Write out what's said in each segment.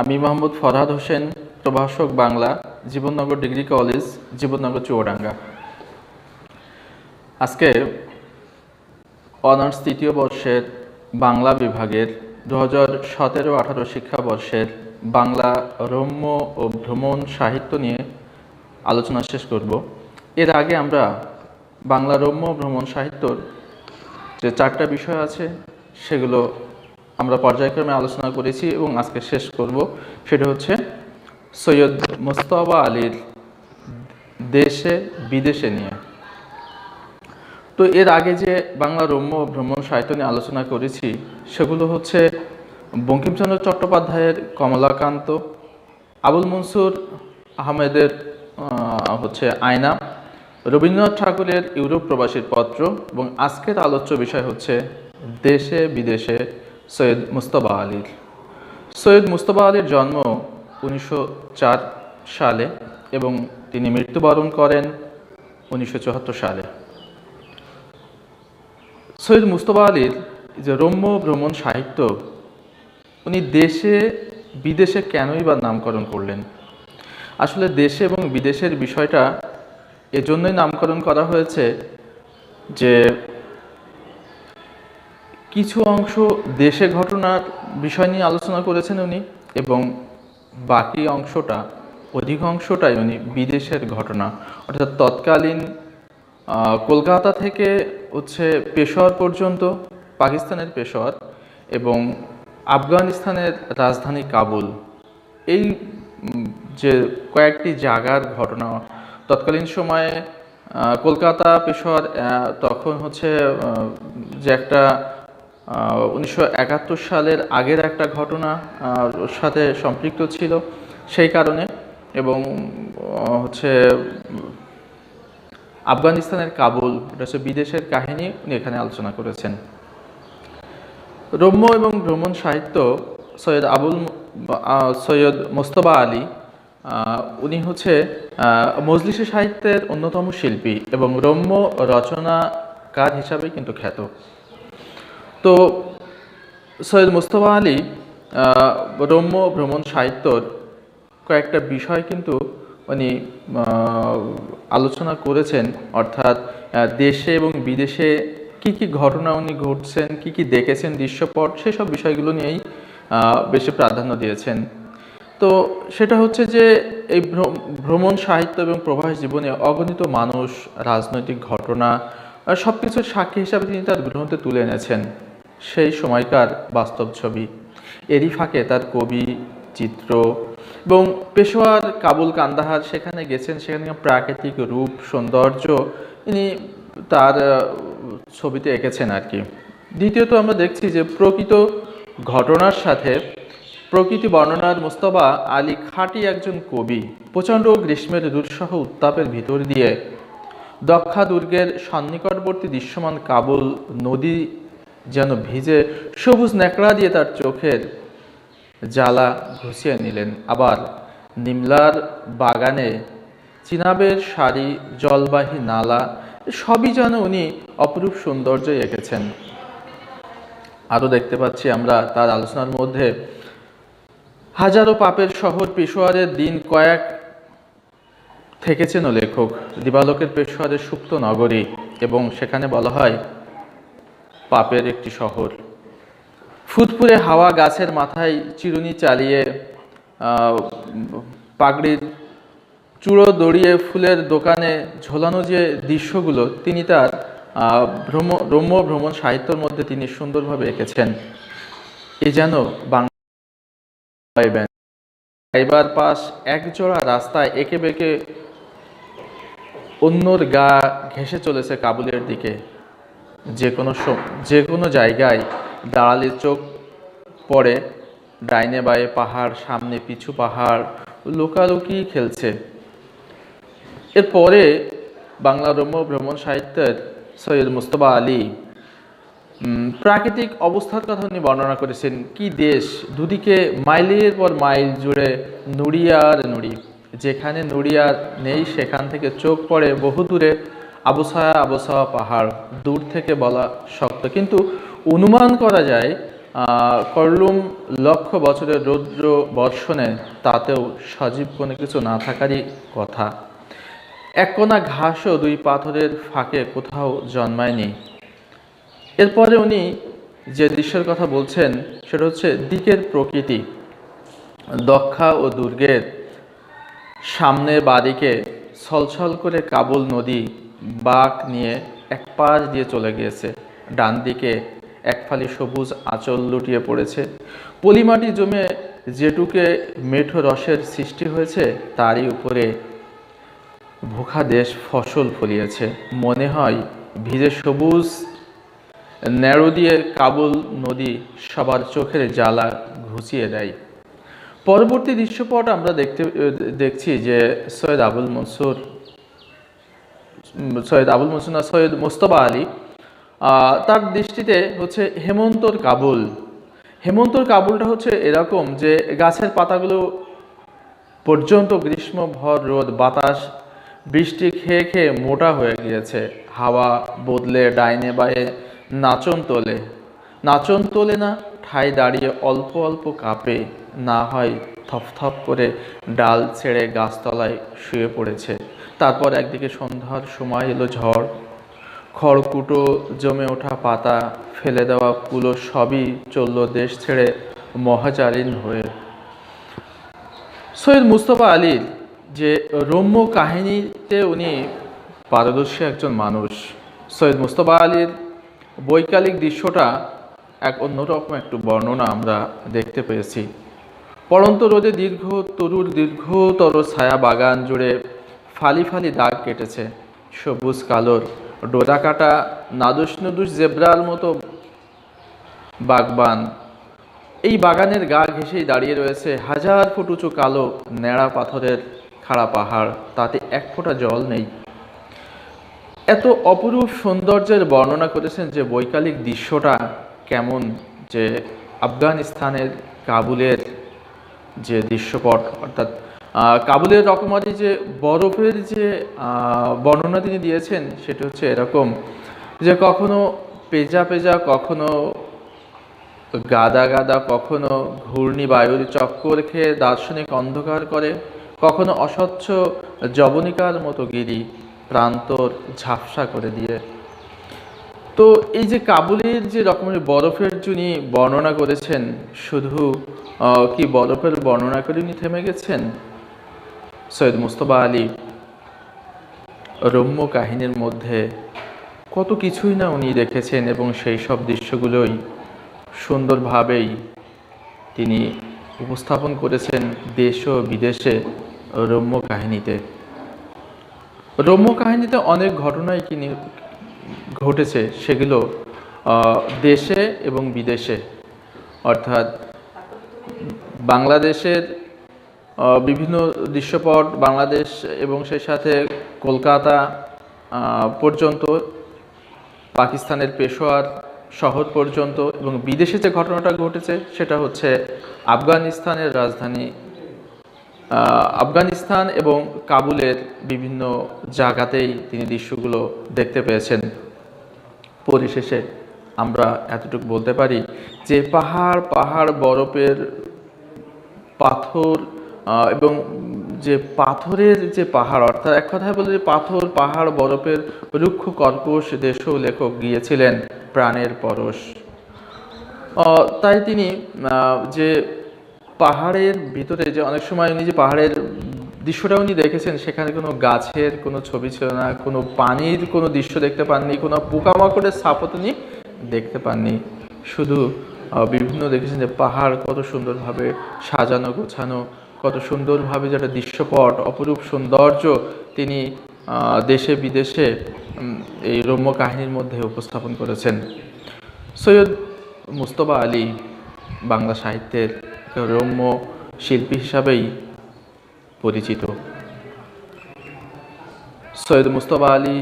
আমি মোহাম্মদ ফরহাদ হোসেন, প্রভাষক Bangla, Jibannagar degree college, Jibannagar Chuadanga. আজকে অনার্স তৃতীয় বর্ষের বাংলা বিভাগের দু হাজার সতেরো আঠারো শিক্ষাবর্ষের বাংলা রম্য ও ভ্রমণ সাহিত্য নিয়ে আলোচনা শেষ করব। এর আগে আমরা বাংলা রম্য ভ্রমণ সাহিত্যর যে চারটা বিষয় আছে, সেগুলো আমরা পর্যায়ক্রমে আলোচনা করেছি এবং আজকে শেষ করব। সেটা হচ্ছে সৈয়দ মোস্তফা আলীর দেশে, বিদেশে নিয়ে। তো এর আগে যে বাংলা রম্য ভ্রমণ সাহিত্য নিয়ে আলোচনা করেছি, সেগুলো হচ্ছে বঙ্কিমচন্দ্র চট্টোপাধ্যায়ের কমলাকান্ত, আবুল মনসুর আহমেদের হচ্ছে আয়না, রবীন্দ্রনাথ ঠাকুরের ইউরোপ প্রবাসীর পত্র এবং আজকের আলোচ্য বিষয় হচ্ছে দেশে, বিদেশে সৈয়দ মুস্তফা আলীর। সৈয়দ মুস্তফা আলীর জন্ম উনিশশো চার সালে এবং তিনি মৃত্যুবরণ করেন উনিশশো চুয়াত্তর সালে। সৈয়দ মুস্তফা আলীর যে রম্য ভ্রমণ সাহিত্য, উনি দেশে বিদেশে কেনই বা নামকরণ করলেন? আসলে দেশে এবং বিদেশের বিষয়টা এজন্যই নামকরণ করা হয়েছে যে কিছু অংশ দেশে ঘটনার বিষয় নিয়ে আলোচনা করেছেন উনি এবং বাকি অংশটা, অধিক অংশটাই উনি বিদেশের ঘটনা। অর্থাৎ তৎকালীন কলকাতা থেকে হচ্ছে পেশোয়ার পর্যন্ত, পাকিস্তানের পেশোয়ার এবং আফগানিস্তানের রাজধানী কাবুল। এই যে কয়েকটি জায়গার ঘটনা, তৎকালীন সময়ে কলকাতা পেশোয়ার তখন হচ্ছে যে একটা উনিশশো একাত্তর সালের আগের একটা ঘটনা সাথে সম্পৃক্ত ছিল সেই কারণে এবং হচ্ছে আফগানিস্তানের কাবুল হচ্ছে বিদেশের কাহিনী উনি এখানে আলোচনা করেছেন। রম্য এবং ভ্রমণ সাহিত্য সৈয়দ আবুল সৈয়দ মোস্তফা আলী উনি হচ্ছে মজলিসি সাহিত্যের অন্যতম শিল্পী এবং রম্য রচনাকার হিসাবে কিন্তু খ্যাত। তো সৈয়দ মুস্তফা আলী রম্য ভ্রমণ সাহিত্যর কয়েকটা বিষয় কিন্তু উনি আলোচনা করেছেন। অর্থাৎ দেশে এবং বিদেশে কি কি ঘটনা উনি ঘটছেন, কি কি দেখেছেন, দৃশ্যপট, সেসব বিষয়গুলো নিয়েই বেশি প্রাধান্য দিয়েছেন। তো সেটা হচ্ছে যে এই ভ্রমণ সাহিত্য এবং প্রবাস জীবনে অগণিত মানুষ, রাজনৈতিক ঘটনা সব কিছুর সাক্ষী হিসাবে তিনি তার গ্রন্থে তুলে এনেছেন। সেই সময়কার বাস্তব ছবি। এরই ফাঁকে তার কবি, চিত্র এবং পেশোয়ার কাবুল কান্দাহার সেখানে গেছেন। সেখানে প্রাকৃতিক রূপ, সৌন্দর্য ইনি তার ছবিতে এঁকেছেন আর কি। দ্বিতীয়ত আমরা দেখছি যে প্রকৃত ঘটনার সাথে প্রকৃতি বর্ণনার মোস্তফা আলী খাঁটি একজন কবি। প্রচণ্ড গ্রীষ্মের দুঃসহ উত্তাপের ভিতর দিয়ে দক্ষা দুর্গের সন্নিকটবর্তী দৃশ্যমান কাবুল নদী যেন ভিজে সবুজ ন্যাকড়া দিয়ে তার চোখের জ্বালা ঘুষিয়ে নিলেন। আবার নিমলার বাগানে চিনাবের শাড়ি, জলবাহী নালা, সবই যেন উনি অপরূপ সৌন্দর্য এঁকেছেন। আরও দেখতে পাচ্ছি আমরা তার আলোচনার মধ্যে, হাজারো পাপের শহর পেশোয়ারের দিন কয়েক থেকেছেন লেখক। দিবালোকের পেশোয়ারের সুপ্ত নগরী এবং সেখানে বলা হয় পাপের একটি শহর। ফুটপুরে হাওয়া গাছের মাথায় চিরুনি চালিয়ে পাগড়ির চূড়ো দড়িয়ে ফুলের দোকানে ঝোলানো যে দৃশ্যগুলো, তিনি তার ভ্রম রম্য ভ্রমণ সাহিত্যর মধ্যে তিনি সুন্দরভাবে এঁকেছেন। এ যেন বাংলা এবার পাশ একজোড়া রাস্তায় এঁকে বেঁকে অন্যর গা ঘেঁষে চলেছে কাবুলের দিকে। যে কোনো যে কোনো জায়গায় দাঁড়ালে চোখ পড়ে, ডাইনে বায়ে পাহাড়, সামনে পিছু পাহাড়, লোকালোকি খেলছে। এরপরে বাংলা রম্য ভ্রমণ সাহিত্যের সৈয়দ মুস্তফা আলী প্রাকৃতিক অবস্থার কথা উনি বর্ণনা করেছেন, কি দেশ? দুদিকে মাইলের পর মাইল জুড়ে নুড়িয়া আর নুড়ি। যেখানে নুড়িয়া নেই, সেখান থেকে চোখ পড়ে বহু দূরে আবছায়া আবছাওয়া পাহাড় দূর থেকে বলা শক্ত। কিন্তু অনুমান করা যায় করলুম লক্ষ বছরের রৌদ্র বর্ষণে তাতেও সজীব কোনো কিছু না থাকারই কথা। এক কোনা ঘাসও দুই পাথরের ফাঁকে কোথাও জন্মায়নি। এরপরে উনি যে দৃশ্যের কথা বলছেন, সেটা হচ্ছে দিকের প্রকৃতি, দক্ষা ও দুর্গের। সামনে বাদিকে ছলছল করে কাবুল নদী বাঁক নিয়ে এক পাশ দিয়ে চলে গিয়েছে। ডান দিকে এক ফালি সবুজ আঁচল লুটিয়ে পড়েছে। পলিমাটি জমে যেটুকে মেঠো রসের সৃষ্টি হয়েছে, তারই উপরে ভোখা দেশ ফসল ফলিয়েছে। মনে হয় ভিজে সবুজ ন্যাড়ো দিয়ে কাবুল নদী সবার চোখের জ্বালা ঘুচিয়ে দেয়। পরবর্তী দৃশ্যপট আমরা দেখতে, দেখছি যে সৈয়দ আবুল মনসুর সৈয়দ আবুল মনসুর না, সৈয়দ মোস্তফা আলী তার দৃষ্টিতে হচ্ছে হেমন্তর কাবুল। হেমন্তর কাবুলটা হচ্ছে এরকম যে গাছের পাতাগুলো পর্যন্ত গ্রীষ্ম ভর রোদ, বাতাস, বৃষ্টি খেয়ে খেয়ে মোটা হয়ে গিয়েছে। হাওয়া বদলে ডাইনে বায়ে নাচন তোলে। নাচন তোলে না ঠাই দাঁড়িয়ে অল্প অল্প কাঁপে। না হয় থপথপ করে ডাল ছেড়ে গাছতলায় শুয়ে পড়েছে। তারপর একদিকে সন্ধ্যার সময় এলো ঝড়। খড়কুটো জমে ওঠা পাতা ফেলে দেওয়া কুলো সবই চলল দেশ ছেড়ে মহাচারীন হয়ে। সৈয়দ মুস্তফা আলীর যে রম্য কাহিনীতে উনি পারদর্শী একজন মানুষ, সৈয়দ মুস্তফা আলীর বৈকালিক দৃশ্যটা এক অন্যরকম একটু বর্ণনা আমরা দেখতে পেয়েছি। পড়ন্ত রোদে দীর্ঘ, তরুর দীর্ঘতর ছায়া বাগান জুড়ে ফালি ফালি দাগ কেটেছে। সবুজ কালোর। ডোরা কাটা নাদুস নুদুস জেব্রার মতো বাগবান। এই বাগানের গা ঘেঁষেই দাঁড়িয়ে রয়েছে হাজার ফুট উঁচু কালো, ন্যাড়া পাথরের খাড়া পাহাড়। তাতে এক ফোঁটা জল নেই। এত অপরূপ সৌন্দর্যের বর্ণনা করেছেন যে বৈকালিক দৃশ্যটা কেমন যে আফগানিস্তানের কাবুলের যে দৃশ্যপট, অর্থাৎ কাবুলের রকমারি যে বরফের যে বর্ণনা তিনি দিয়েছেন, সেটা হচ্ছে এরকম যে কখনো পেজা পেজা, কখনো গাদা গাদা, কখনো ঘূর্ণি বায়ুর চক্কর খেয়ে দার্শনিক অন্ধকার করে, কখনো অস্বচ্ছ জবনিকার মতো গিরি প্রান্তর ঝাপসা করে দিয়ে। তো এই যে কাবুলের যে রকমের বরফের যিনি বর্ণনা করেছেন, শুধু কি বরফের বর্ণনা করে উনি থেমে গেছেন? সৈয়দ মুস্তফা আলী রম্য কাহিনীর মধ্যে কত কিছুই না উনি দেখেছেন এবং সেই সব দৃশ্যগুলোই সুন্দরভাবেই তিনি উপস্থাপন করেছেন দেশ ও বিদেশে রম্য কাহিনীতে। রম্য কাহিনীতে অনেক ঘটনাই কিনি ঘটেছে, সেগুলো দেশে এবং বিদেশে। অর্থাৎ বাংলাদেশের বিভিন্ন দৃশ্যপট বাংলাদেশ এবং সেই সাথে কলকাতা পর্যন্ত, পাকিস্তানের পেশোয়ার শহর পর্যন্ত এবং বিদেশে যে ঘটনাটা ঘটেছে সেটা হচ্ছে আফগানিস্তানের রাজধানী। আফগানিস্তান এবং কাবুলের বিভিন্ন জায়গাতেই তিনি দৃশ্যগুলো দেখতে পেয়েছেন। পরিশেষে আমরা এতটুকু বলতে পারি যে পাহাড় পাহাড় বরফের পাথর এবং যে পাথরের যে পাহাড়, অর্থাৎ এক কথায় বলে যে পাথর, পাহাড়, বরফের রুক্ষ কর্কশ দেশেও লেখক গিয়েছিলেন প্রাণের পরশ। তাই তিনি যে পাহাড়ের ভিতরে যে অনেক সময় উনি যে পাহাড়ের দৃশ্যটা উনি দেখেছেন, সেখানে কোনো গাছের কোনো ছবি ছিল না, কোনো পানির কোনো দৃশ্য দেখতে পাননি, কোনো পোকামাকড়ের ছাপও তিনি দেখতে পাননি। শুধু বিভিন্ন দেখেছেন যে পাহাড় কত সুন্দরভাবে সাজানো, গোছানো কত সুন্দরভাবে যেটা দৃশ্যপট, অপরূপ সৌন্দর্য তিনি দেশে, বিদেশে এই রম্য কাহিনীর মধ্যে উপস্থাপন করেছেন। সৈয়দ মুস্তফা আলী বাংলা সাহিত্যের রম্য শিল্পী হিসাবেই পরিচিত। সৈয়দ মুস্তফা আলী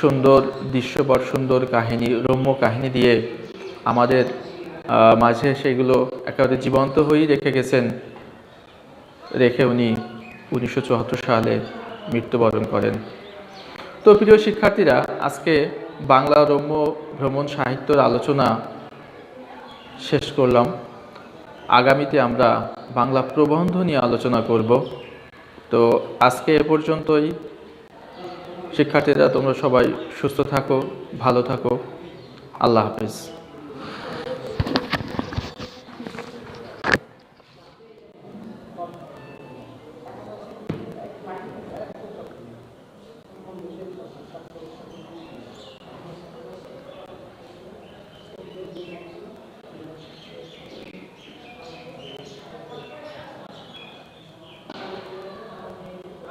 সুন্দর দৃশ্যপট, সুন্দর কাহিনী, রম্য কাহিনী দিয়ে আমাদের মাঝে সেগুলো একেবারে জীবন্ত হয়েই রেখে গেছেন। রেখে উনি উনিশশো চুয়াত্তর সালে মৃত্যুবরণ করেন। তো প্রিয় শিক্ষার্থীরা, আজকে বাংলা রম্য ভ্রমণ সাহিত্যের আলোচনা শেষ করলাম। আগামীতে আমরা বাংলা প্রবন্ধ নিয়ে আলোচনা করব। তো আজকে এ পর্যন্তই। শিক্ষার্থীরা, তোমরা সবাই সুস্থ থাকো, ভালো থাকো। আল্লাহ হাফিজ।